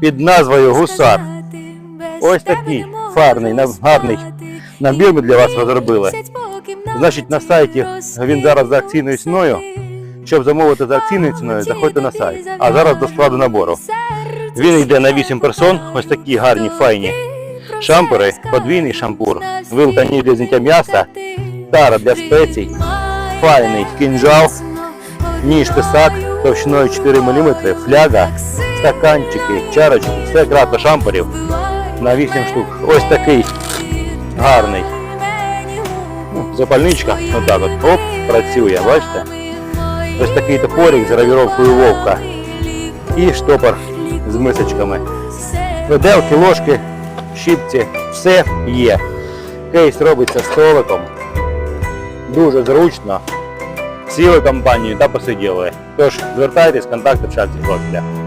під назвою Гусар. Ось такий фарний, гарний набір ми для вас розробили. Значить, на сайті він зараз за акційною ціною. Щоб замовити за акційною ціною, заходьте на сайт. А зараз до складу набору. Він йде на 8 персон, ось такі гарні, файні шампури, подвійний шампур, вилка ніж для зняття м'яса, тара для спецій, файний кінжал, ніж писак товщиною 4 мм, фляга, стаканчики, чарочки, все кратно шампурів на 8 штук. Ось такий гарний. Ну, Запальничка, отак от, оп, працює, бачите? Ось такий топорик з гравіровкою вовка. І штопор з мисочками. Виделки, ложки, щипці, все є. Кейс робиться столиком. Дуже зручно. Сіли компанію та посиділи. Тож звертайтесь, контакти в шапці профіля.